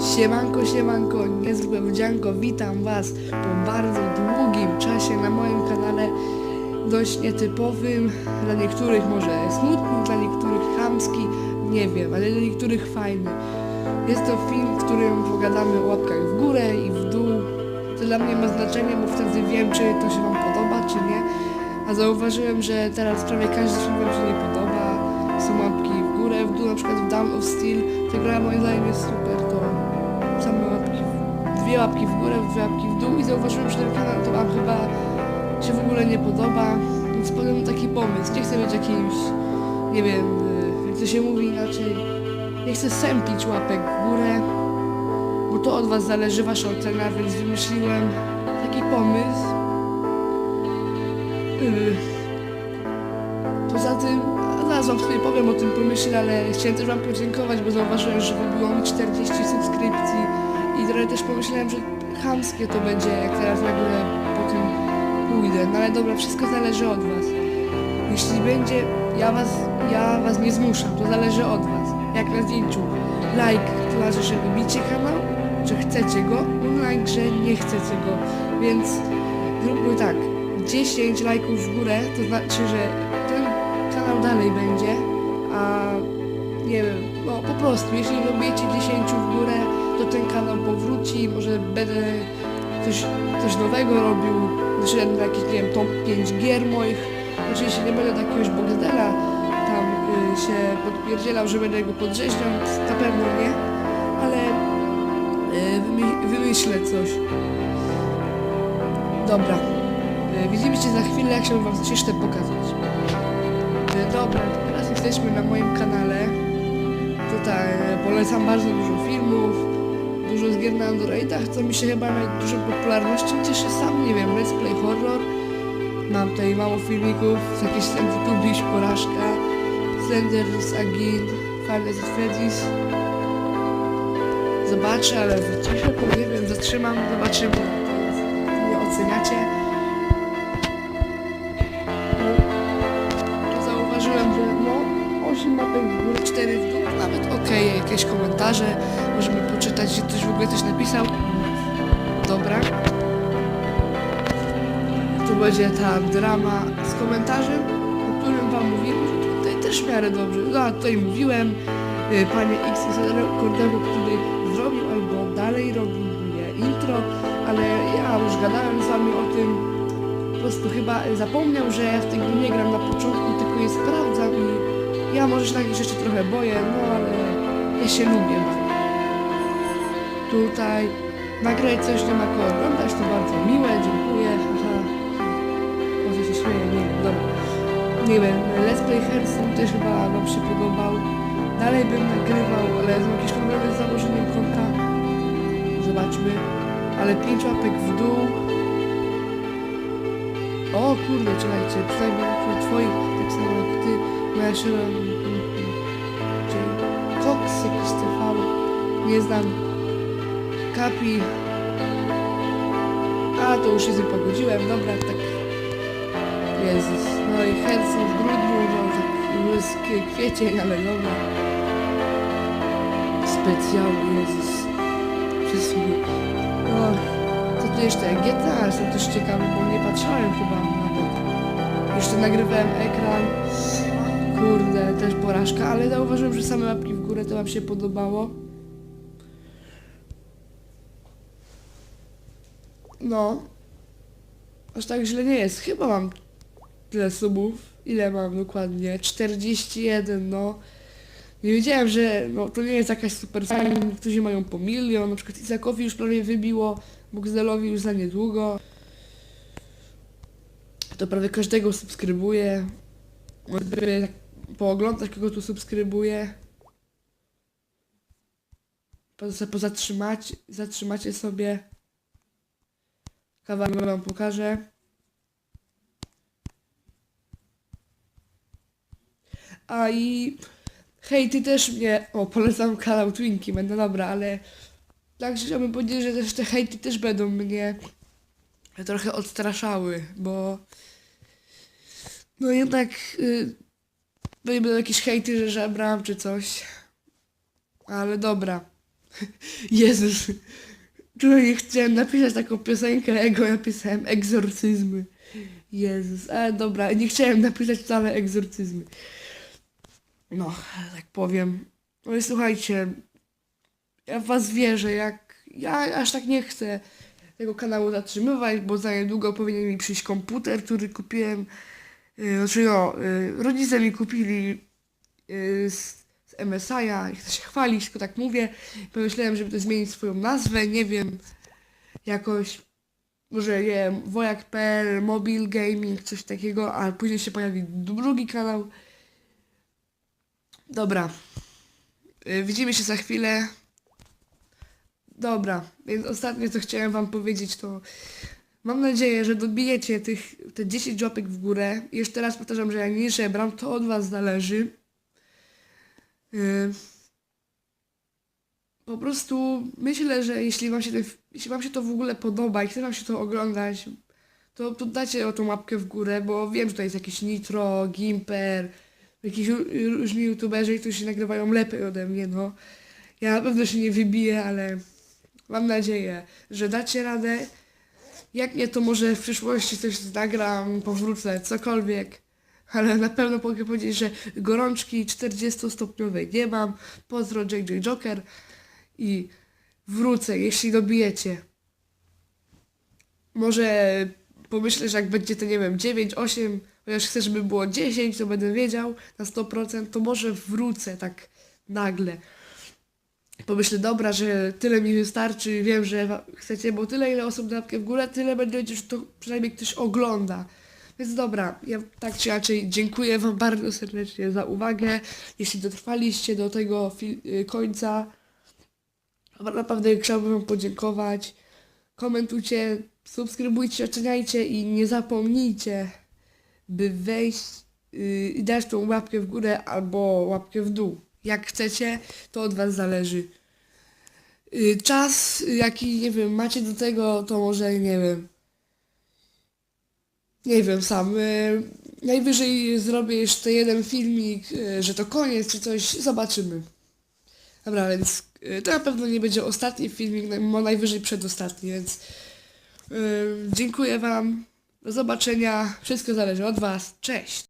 Siemanko, siemanko, niezłe wdzianko, witam was po bardzo długim czasie na moim kanale dość nietypowym, dla niektórych może smutny, dla niektórych chamski, nie wiem, ale dla niektórych fajny. Jest to film, w którym pogadamy o łapkach w górę i w dół. To dla mnie ma znaczenie, bo wtedy wiem, czy to się wam podoba, czy nie. A zauważyłem, że teraz prawie każdy film wam się nie podoba. Są łapki górę, w dół, na przykład w Down of Steel. Ta gra moim zdaniem jest super, to same łapki, dwie łapki w górę, dwie łapki w dół i zauważyłem, że ten kanał to wam chyba się w ogóle nie podoba, więc podjąłem taki pomysł. Nie chcę być jakimś, nie wiem, y, jak to się mówi inaczej, nie chcę sępić łapek w górę, bo to od was zależy, wasza ocena, więc wymyśliłem taki pomysł. Poza tym, a zaraz wam sobie powiem o tym pomyśle, ale chciałem też wam podziękować, bo zauważyłem, że wybiło mi 40 subskrypcji i trochę też pomyślałem, że chamskie to będzie, jak teraz nagle po tym pójdę. No ale dobra, wszystko zależy od was. Jeśli będzie, ja was, ja was nie zmuszam, to zależy od was. Jak na zdjęciu like, to znaczy, że lubicie kanał, że chcecie go, like, że nie chcecie go. Więc zróbmy tak, 10 lajków w górę, to znaczy, że dalej będzie, a nie wiem, no po prostu, jeśli robicie 10 w górę, to ten kanał powróci, może będę coś, coś nowego robił, wyszedłem na jakiś, nie wiem, top 5 gier moich, oczywiście nie będę do jakiegoś tam y, się podpierdzielał, że będę go podrzeźniał, na pewno nie, ale y, wymy, wymyślę coś. Dobra, y, widzimy się za chwilę, jak się wam coś jeszcze pokazać. Dobra, teraz jesteśmy na moim kanale. Tutaj e, polecam bardzo dużo filmów, dużo z gier na Androidach, co mi się chyba najdużą popularnością cieszy sam, nie wiem, Let's Play Horror. Mam tutaj mało filmików, z jakichś tu biś porażka, Slender's Again, Five Nights at Freddy's. Zobaczę, ale wyciszę, bo nie wiem, zatrzymam, zobaczymy, jak to oceniacie. W górę, 4 w dół, nawet okej, jakieś komentarze, możemy poczytać, że ktoś w ogóle coś napisał. Dobra. Tu będzie ta drama z komentarzem, o którym wam mówiłem, że tutaj też w miarę dobrze. No, a tutaj mówiłem, y, panie X rekordowego, który zrobił albo dalej robi mnie intro, ale ja już gadałem z wami o tym, po prostu chyba zapomniał, że ja w tej grze nie gram na początku, tylko je sprawdzam i ja może się takich rzeczy trochę boję, no ale ja się lubię. Tutaj nagrać coś nie ma kogo oglądać, to bardzo miłe, dziękuję, haha. Może się śmieję, nie wiem, dobra. Nie wiem, Let's Play Hearthstone też chyba wam się podobał. Dalej bym nagrywał, ale są jakieś problemy z założeniem konta. Zobaczmy. Ale pięć łapek w dół. O kurde, czekajcie, przynajmniej na twoich, tak samo jak ty, ja się Czyli Cox jakiś TV, nie znam. Kapi. A, to już się z nim pogodziłem, dobra, tak. Jezus. No i Herson w grudniu, no tak, już kwiecień, ale dobra. Specjalny, Jezus. Przysługi. O, co tu jeszcze? GTA, jestem też ciekawy, bo nie patrzałem chyba nawet. Jeszcze nagrywałem ekran. Kurde, też porażka, ale zauważyłem, że same łapki w górę to wam się podobało. No. Aż tak źle nie jest. Chyba mam tyle subów. Ile mam dokładnie? 41, no. Nie wiedziałem, że no, to nie jest jakaś super fajna. Niektórzy mają po milion. Na przykład Izakowi już prawie wybiło. Bogzelowi już za niedługo. To prawie każdego subskrybuję. Żeby tak pooglądać, kogo tu subskrybuję. Po, pozatrzymać, zatrzymacie sobie. Kawałek wam pokażę. A i hej, ty też mnie. O, polecam kanał Twinki, będę dobra, ale tak chciałbym powiedzieć, że też te hejty też będą mnie trochę odstraszały, bo no jednak y, będą jakieś hejty, że żebram czy coś. Ale dobra. Jezus. Czuję, chciałem napisać taką piosenkę, jego napisałem egzorcyzmy. Jezus, ale dobra, nie chciałem napisać wcale egzorcyzmy. No, tak powiem. No i słuchajcie, ja w was wierzę, jak ja aż tak nie chcę tego kanału zatrzymywać, bo za niedługo powinien mi przyjść komputer, który kupiłem. Znaczy no, rodzice mi kupili yy, z, z MSI-a chcę się chwalić, tylko tak mówię. Pomyślałem, żeby to zmienić swoją nazwę, nie wiem, jakoś może nie wiem, wojak.pl, mobile gaming, coś takiego, a później się pojawi drugi kanał. Dobra. Y, Widzimy się za chwilę. Dobra, więc ostatnie co chciałem wam powiedzieć to mam nadzieję, że dobijecie tych te 10 łapek w górę. Jeszcze raz powtarzam, że ja nie żebram, to od was zależy. Y, Po prostu myślę, że jeśli wam się, ten, jeśli wam się to w ogóle podoba i chce wam się to oglądać, to, to dajcie o tą łapkę w górę, bo wiem, że to jest jakiś Nitro, Gimper, jakiś różni youtuberzy, którzy się nagrywają lepiej ode mnie, no. Ja na pewno się nie wybiję, ale mam nadzieję, że dacie radę. Jak nie, to może w przyszłości coś nagram, powrócę, cokolwiek. Ale na pewno mogę powiedzieć, że gorączki 40-stopniowej nie mam. Pozdro JJ Joker i wrócę, jeśli dobijecie. Może pomyślę, że jak będzie to, nie wiem, 9, 8, chociaż chcę, żeby było 10, to będę wiedział na 100%, to może wrócę tak nagle. Pomyślę, dobra, że tyle mi wystarczy, wiem, że chcecie, bo tyle, ile osób da łapkę w górę, tyle będzie, że to przynajmniej ktoś ogląda. Więc dobra, ja tak czy inaczej dziękuję Wam bardzo serdecznie za uwagę. Jeśli dotrwaliście do tego y, końca, naprawdę chciałbym Wam podziękować. Komentujcie, subskrybujcie, oceniajcie i nie zapomnijcie, by wejść yy, i dać tą łapkę w górę albo łapkę w dół. Jak chcecie, to od Was zależy. Yy, czas, jaki, nie wiem, macie do tego, to może, nie wiem, nie wiem sam. Yy, najwyżej zrobię jeszcze jeden filmik, yy, że to koniec czy coś, zobaczymy. Dobra, więc y, to na pewno nie będzie ostatni filmik, najwyżej przedostatni, więc y, dziękuję Wam. Do zobaczenia. Wszystko zależy od Was. Cześć!